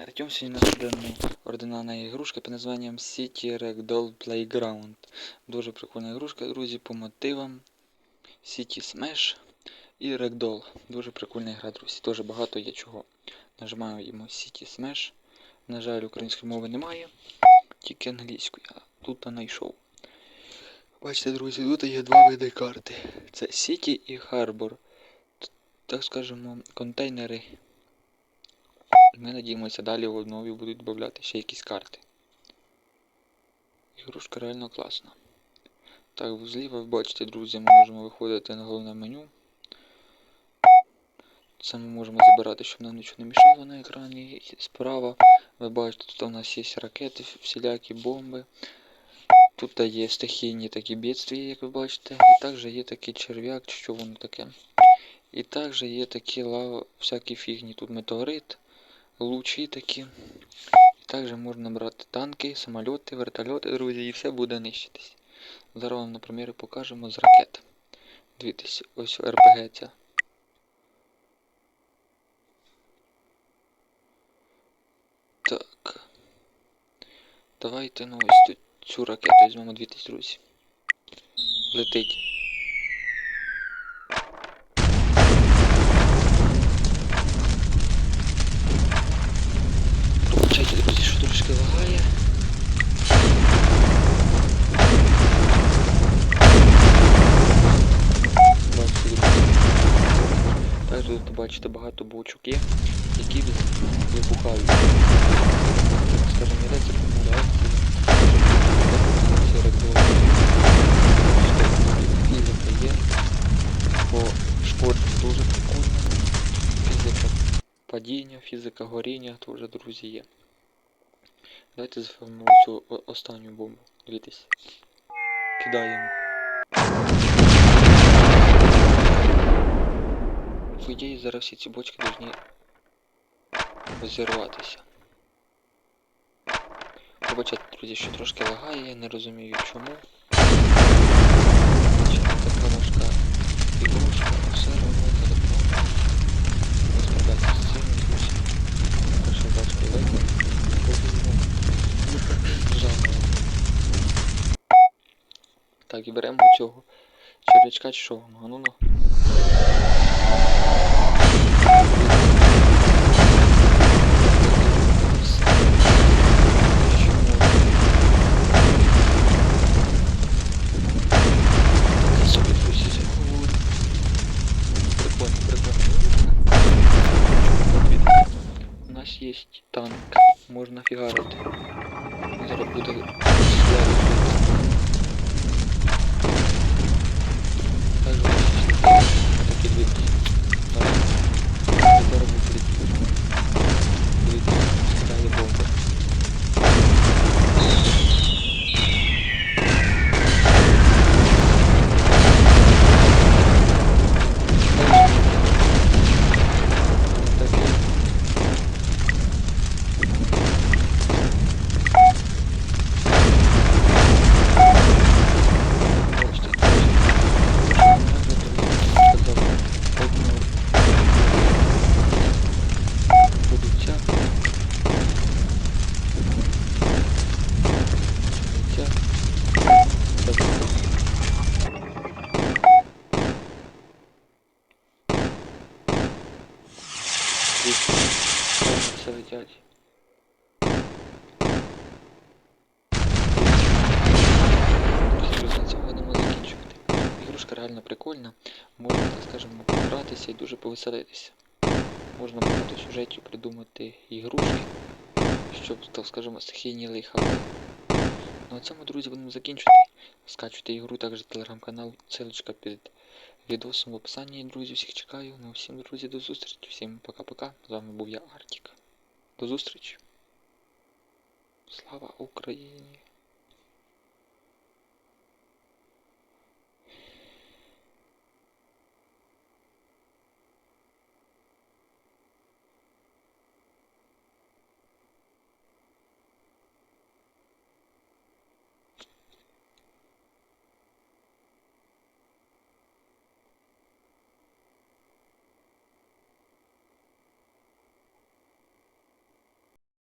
Артем. Сьогодні у нас буде ординарна ігрушка під названням City Ragdoll Playground. Дуже прикольна ігрушка, друзі, по мотивам City Smash і Ragdoll. Дуже прикольна гра, друзі. Дуже багато є чого. Нажимаємо City Smash. На жаль, української мови немає, тільки англійської, а тут я знайшов. Бачите, друзі, тут є два види карти. Це City і Harbor. Так скажемо, контейнери. Ми надіємося, далі в обнові будуть додати ще якісь карти. Ігрушка реально класна. Так, зліва ви бачите, друзі, ми можемо виходити на головне меню. Це ми можемо забирати, щоб нам нічого не мішало на екрані. Справа ви бачите, тут у нас є ракети, всілякі бомби. Тут є стихійні такі бідствія, як ви бачите. І також є такий черв'як, що воно таке. І також є такі лава, всякі фігні. Тут метеорит, лучі такі. Також можна брати танки, самольоти, вертольоти, друзі, і все буде нищитись. Зараз вам, наприклад, покажемо з ракет. Дивіться, ось РПГ ця. Так. Давайте ну ось цю ракету візьмемо 2000, друзі. Летить. Бачите багато бочок є, які вибухають. Скажімо, йде. Це регулює. Фізика є. По шкодженню дуже прикольно. Фізика падіння, фізика горіння теж, друзі, є. Давайте зафільмуємо цю останню бомбу. Дивіться. Кидаємо. По ідеї зараз всі ці бочки повинні розірватися. Вибачайте, друзі, що трошки лагає, я не розумію чому. Така важка ігрушка, все одно телефон. Не справляється з цим, друзі. Перша бачка легко. Так, і беремо цього червячка чи що воно? Нас є танк, можна фігарити. Зараз буде Дивіться, все летять. Цьому будемо закінчувати. Ігрушка реально прикольна. Можна, так скажемо, погратися і дуже повеселитися. Можна багато сюжетів придумати ігрушки, щоб, так скажемо, стихійні лиха. Ну а цьому, друзі, будемо закінчувати. Скачуйте ігру, також телеграм-канал, ссылочка під відосом в описанні. Друзі, всіх чекаю. Ну всім, друзі, до зустрічі. Всім пока-пока. З вами був я, Артік. До зустрічі. Слава Україні!